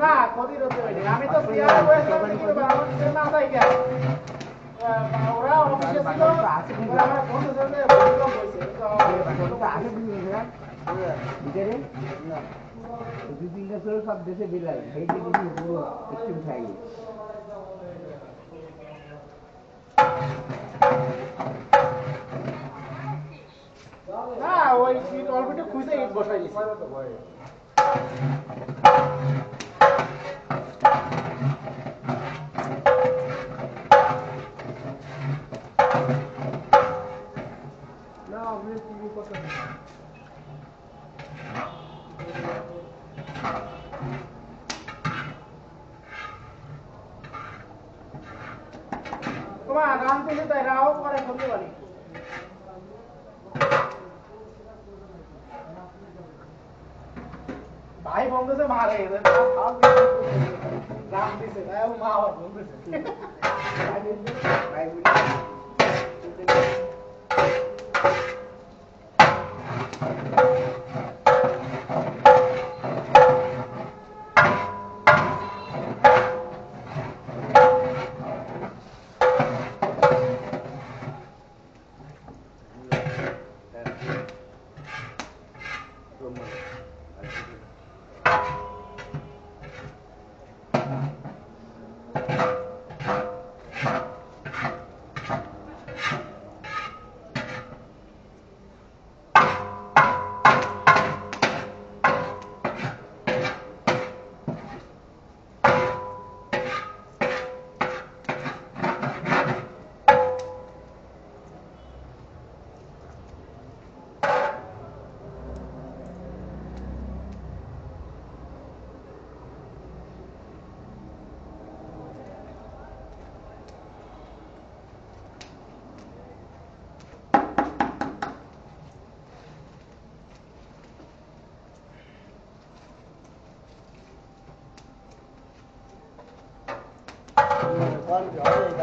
না কদির হতে আমি তো ক্লিয়ার করে কিন্তু ওরা অফিসে ছিল আমার না ভিতরে না দুই সব দেশে বিলাই সেই দিকে পুরো না, ওই সিট অলরেডি খুঁজে ইট বসাই দিয়েছে। গান থেকে তাই রাও করে করতে পারি ভাই বলতেছে মারে রাম দিছে তাই ও মা আবার বলতেছে কোন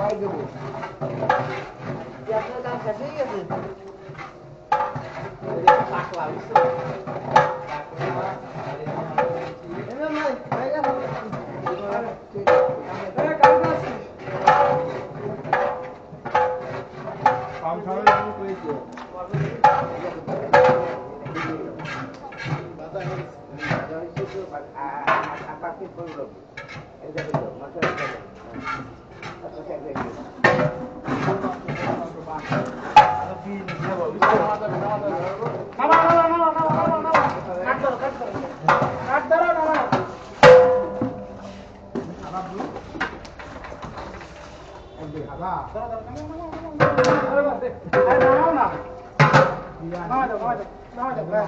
kaydırıyor. Yakından sesini yazın. Böyle saklamışsın. Hemen ben, ben yapamadım. 봐. 따라따라 따라가면 돼. 아, 나와나. 나와줘, 나와줘, 나와줘, 그래.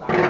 Thank you.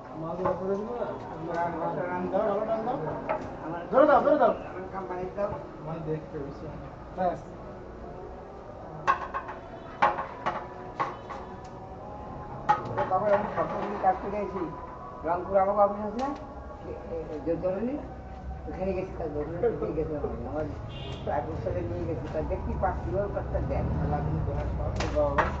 ওটা আমি এসেছি রংপুর আমার অফিস আছে ওখানে গেছি আমি আমার এক বছরে নিয়ে গেছি দেখি পাঁচ কিলো কাজটা দেন আমার পরিচয় হলো কাকা আমি দেখি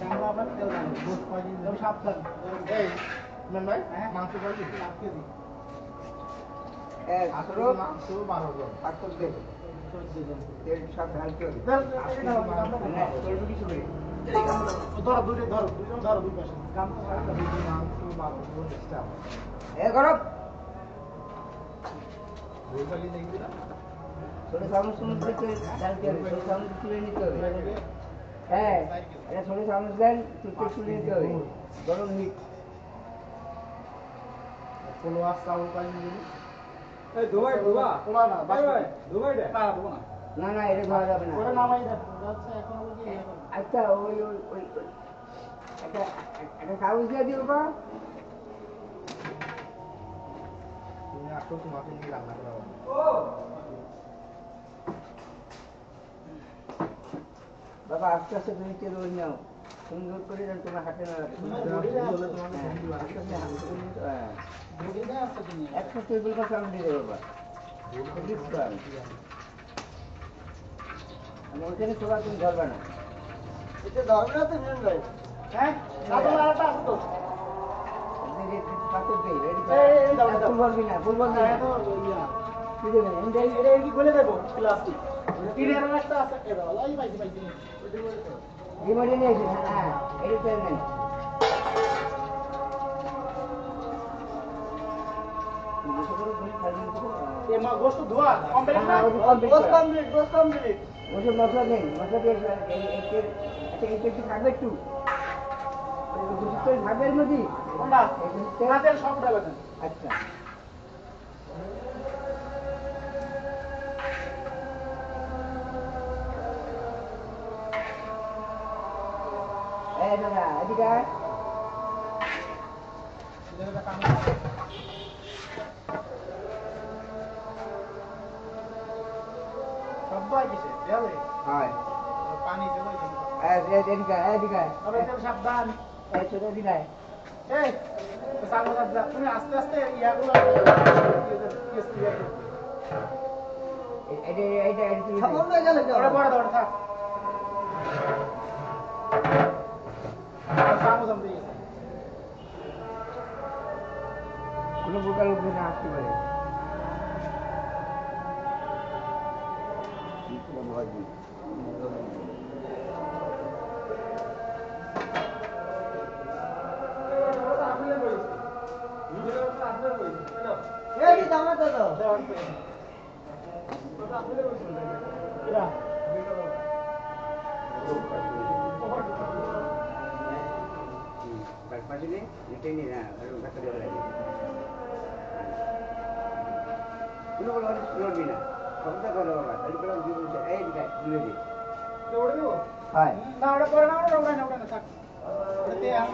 করে করে ধরো মাংস বারো এ বৈশাখী দেখবি না ছোট চামচ চামচ থেকে ঢালতে ছোট চামচ তুলে নিতে হবে এটা ছোট চামচ দেন তুলতে তুলে নিতে হবে গরম হিট কোনো আজ চাউল কয় কেজি এই দুবাই দুবা পোলা না ভাই ভাই দে না দেবো না না না এটা ধরা যাবে না ওটা নামাই দে যাচ্ছে এখন বলছি আচ্ছা ওই ওই ওই ওই একটা একটা কাগজ দিয়ে দিও বা তুমি আসো তোমাকে নিয়ে রান্না করা হবে ও বাবা আস্তে আস্তে তুমি তেল ওই নাও। সুন্দর করে যেন তোমার হাতে না হ্যাঁ, আস্তে আস্তে হ্যাঁ। একটা টেবিল পাশে আমি দিয়ে বাবা। আমি ওইখানে তোলা তুমি ধরবে না। এটা ধরবে না তো ভাই। হ্যাঁ? তারপর আরেকটা আছে তো। আপনি যে পাথর দেই, ready এই, এই, এই, দাও, করে। দাও। ফুল বলবি না, ফুল বলবি না। কি দেবেন? এটা কি খুলে দেবো? প্লাস্টিক একটা রিমোটে নিয়ে এসেছেন, হ্যাঁ, এটা তো নেন। দুশো করে তুমি খালি দিতে পারো? এ মা গোস্ত ধোয়া কমপ্লিট না হ্যাঁ, ওটা complete গোস করা। কমপ্লিট গোস কমপ্লিট ওসব মশলা নেই, মশলা দিয়ে আচ্ছা, এই তেলটি থাকবে একটু? থাকবে এর মধ্যে? আচ্ছা। তুমি আস্তে আস্তে ইয়াগুলো। সামান্য গেল ওটা বড় দাও থাক। সামনে সামনে দিয়ে কোনো প্রকার উঠবে না আসতে পারে এই জামাটা দাও পাঠিয়ে এটাই নি না ধাক্কা দেওয়া লাগে কোনো বলো লড়বি না খবরটা করো বাবা তাহলে বললাম দুই বলছে এই দিকে দূরে দে হয় না ওটা পরে না ওটা ওটা না ওটা না থাক ওটাতে আমি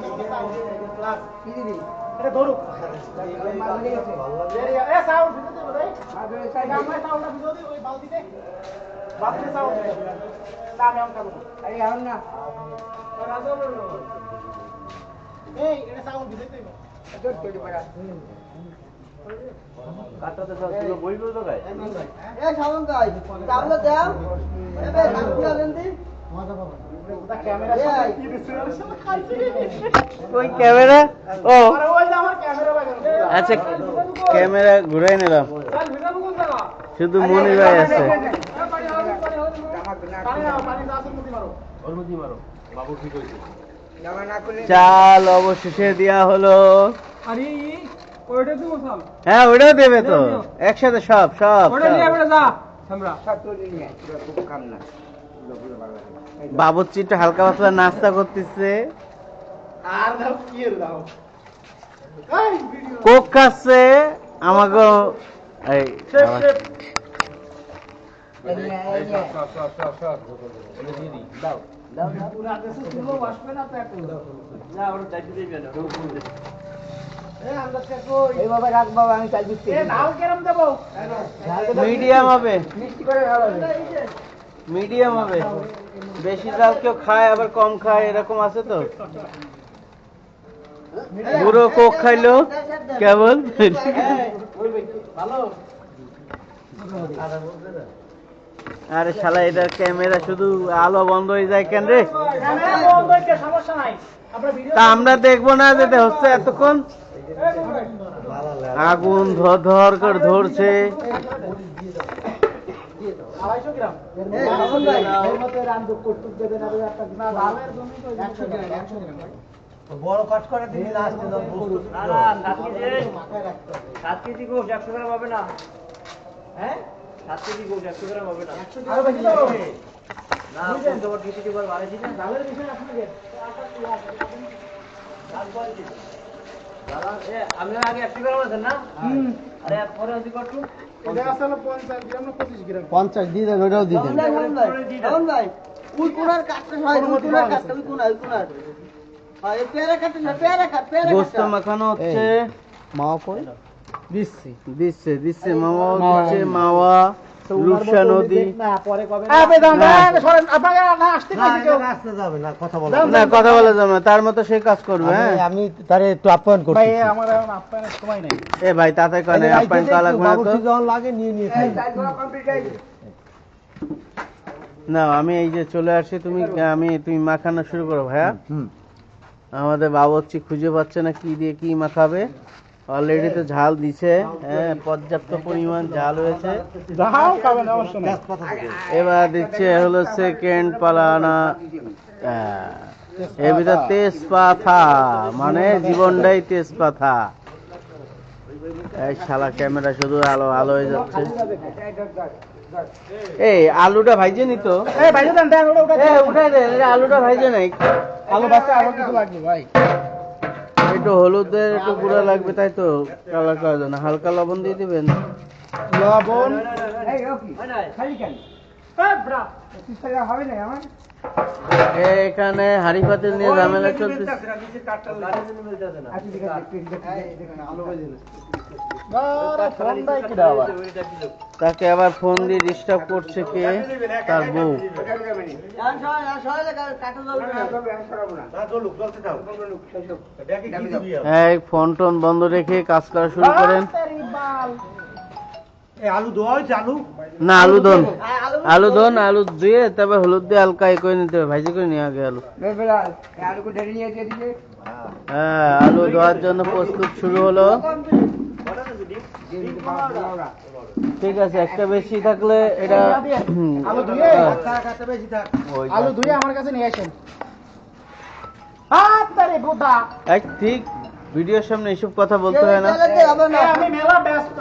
ক্লাস কি দিবি এটা ধরুক মাছ ধরে গেছে এ সাউন্ড দিতে দেবো তাই মাছ ধরে সাইড গামলায় সাউন্ডটা দিতে দিই ওই বালতিতে বালতিতে সাউন্ড দিতে না আমি আরে ওই ক্যামেরা? ও। আরে ওই যে আমার ক্যামেরা বাগান আচ্ছা ক্যামেরা ঘুরাই নিলাম। শুধু মনির ভাই আছে। চাল অবশেষে দেওয়া হলো। আরে ওইটা হ্যাঁ ওটাও দেবে তো। একসাথে সব সব ওটা নিয়ে সব। যা আমরা। সব তুলে নিয়ে খুব কাম না পুরো পুরো ভালো লাগে। এই দাও। বাবুর্চি একটু হালকা পাতলা নাস্তা করতেছে আর দাও কি দাও কোক খাচ্ছে আমাকে এই। দাও দাও দাও। পুরা দেশে শুনো না তো এখন। না ওর চাইতে দিবে রাখ বাবা আমি দিচ্ছি মিডিয়াম হবে। মিষ্টি করে ভালো মিডিয়াম হবে। বেশি চাল কেউ খায় আবার কম খায় এরকম আছে তো? পুরো কোক খাইলো? কেবল? আরে শালা এটার ক্যামেরা শুধু আলো বন্ধ হয়ে যায় কেন রে? ক্যামেরা বন্ধ হইছে সমস্যা নাই। আমরা ভিডিও তা আমরা দেখব না যেটা হচ্ছে এতক্ষণ? আগুন ধর ধর করে ধরছে। বড় কাট করে দিবি লাস্টে কেজি গোশ গ্রাম হবে না। হ্যাঁ? সাত কেজি গোশ একশো গ্রাম হবে না। গ্রাম তোমার কিছু কি বল বাড়াইছি না ডালের বিষয় আপনি পঞ্চাশ গ্রাম না পঁচিশ দিয়ে দেন ওটাও দিয়ে দেন। মাখানো হচ্ছে। মাও দিচ্ছে। দিচ্ছে দিচ্ছে মামা দিচ্ছে মাওয়া। রূপসা নদী না আসতে কইছি কেউ আসতে যাবে না কথা বলো। না কথা বলা যাবে না তার মতো সে কাজ করবে হ্যাঁ। আমি তারে একটু আপ্যায়ন করছি। আমার আপ্যায়নের সময় নেই। এ ভাই তাতে কানে আপ্যায়ন করা লাগবে না তো। লাগে নিয়ে নিয়ে হয়ে আমি এই যে চলে আসছি তুমি আমি তুমি মাখানো শুরু করো ভাইয়া। হুম। আমাদের বাবুর্চি খুঁজে পাচ্ছে না কি দিয়ে কি মাখাবে। অলরেডি তো ঝাল দিছে হ্যাঁ পর্যাপ্ত পরিমাণ ঝাল হয়েছে। এবার দিচ্ছে হলো সেকেন্ড পালানা আহ, এর ভিতর তেজপাতা মানে জীবনটাই তেজপাতা। এই শালা ক্যামেরা শুধু আলো আলো হয়ে যাচ্ছে। এই আলুটা ভাইজে নিত দেন দেন ওটা উঠাই দে আলুটা ভাইজে নাই। আলু বাচ্চা আরও কিছু লাগবে ভাই। একটু হলুদের একটু গুঁড়া লাগবে তাই তো কালার করার জন্য হালকা লবণ দিয়ে দিবেন লবণ এই, ও কি? খালি কেন? পঁচিশ টাকা হবে না আমার? এখানে হাড়ি পাতিল নিয়ে ঝামেলা চলতেছে। আচ্ছা, তাকে আবার। ফোন দিয়ে ডিস্টার্ব করছে কে? তার বউ। ফোন টোন বন্ধ রেখে কাজ করা শুরু করেন। না আলু দন আলু আলু দন আলু দিয়ে তারপর হলুদ দিয়ে হালকা এ করে নিতে হবে ভাজি করে নিয়ে আগে আলু। হ্যাঁ আলু দেওয়ার জন্য প্রস্তুত শুরু হলো। ঠিক আছে একটা বেশি থাকলে এটা আলু ধুয়ে? হ্যাঁ, কাছে বেশি থাক। ওই আলু ধুয়ে আমার কাছে নিয়ে আসেন। হাত তারে বোধা। এক ঠিক ভিডিওর সামনে এইসব কথা বলতে হয় না। আমি মেলা ব্যস্ত